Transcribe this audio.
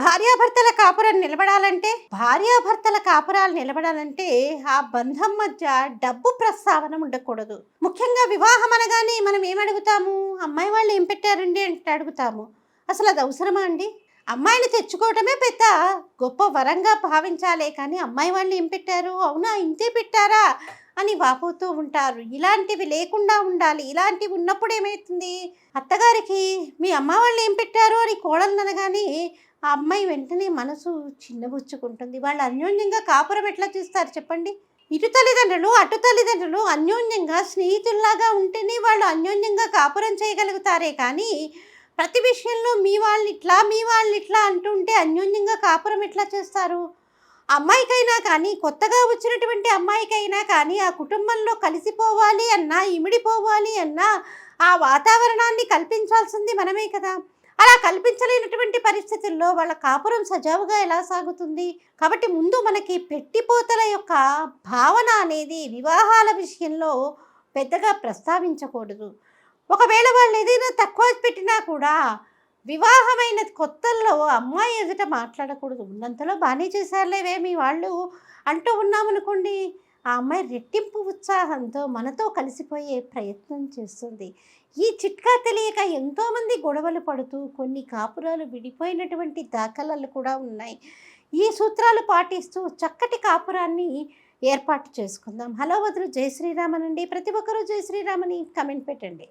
భార్యాభర్తల కాపురం నిలబడాలంటే భార్యాభర్తల కాపురాలు నిలబడాలంటే ఆ బంధం మధ్య డబ్బు ప్రస్తావన ఉండకూడదు. ముఖ్యంగా వివాహం అనగానే మనం ఏం అడుగుతాము అమ్మాయి వాళ్ళు ఏం పెట్టారండి అంటే అడుగుతాము. అసలు అది అవసరమా అండి? అమ్మాయిని తెచ్చుకోవటమే పెద్ద గొప్ప వరంగా భావించాలే కానీ అమ్మాయి వాళ్ళు ఏం పెట్టారు? అవునా ఇంతే పెట్టారా? అని వాపోతూ ఉంటారు. ఇలాంటివి లేకుండా ఉండాలి. ఇలాంటివి ఉన్నప్పుడు ఏమవుతుంది అత్తగారికి మీ అమ్మ వాళ్ళు ఏం పెట్టారు? అని కోడలు అనగానే ఆ అమ్మాయి వెంటనే మనసు చిన్నబుచ్చుకుంటుంది. వాళ్ళు అన్యోన్యంగా కాపురం ఎట్లా చూస్తారు చెప్పండి? ఇటు తల్లిదండ్రులు అటు తల్లిదండ్రులు అన్యోన్యంగా స్నేహితుల్లాగా ఉంటేనే వాళ్ళు అన్యోన్యంగా కాపురం చేయగలుగుతారే కానీ ప్రతి విషయంలో మీ వాళ్ళు ఇట్లా మీ వాళ్ళు ఇట్లా అంటుంటే అన్యోన్యంగా కాపురం ఎట్లా చేస్తారు? అమ్మాయికైనా కానీ కొత్తగా వచ్చినటువంటి అమ్మాయికైనా కానీ ఆ కుటుంబంలో కలిసిపోవాలి అన్నా ఇమిడిపోవాలి అన్నా ఆ వాతావరణాన్ని కల్పించాల్సింది మనమే కదా. అలా కల్పించలేనటువంటి పరిస్థితుల్లో వాళ్ళ కాపురం సజావుగా ఎలా సాగుతుంది? కాబట్టి ముందు మనకి పెట్టిపోతల యొక్క భావన అనేది వివాహాల విషయంలో పెద్దగా ప్రస్తావించకూడదు. ఒకవేళ వాళ్ళు ఏదైనా తక్కువ పెట్టినా కూడా వివాహమైన కొత్తల్లో అమ్మాయి ఎదుట మాట్లాడకూడదు. ఉన్నంతలో బాగానే చేశారులేవే మీ వాళ్ళు అంటూ ఉన్నామనుకోండి. ఆ అమ్మాయి రెట్టింపు ఉత్సాహంతో మనతో కలిసిపోయే ప్రయత్నం చేస్తుంది. ఈ చిట్కా తెలియక ఎంతోమంది గొడవలు పడుతూ కొన్ని కాపురాలు విడిపోయినటువంటి దాఖలాలు కూడా ఉన్నాయి. ఈ సూత్రాలు పాటిస్తూ చక్కటి కాపురాన్ని ఏర్పాటు చేసుకుందాం. హలో వదులు జై శ్రీరామనండి. ప్రతి ఒక్కరూ జై శ్రీరామని కమెంట్ పెట్టండి.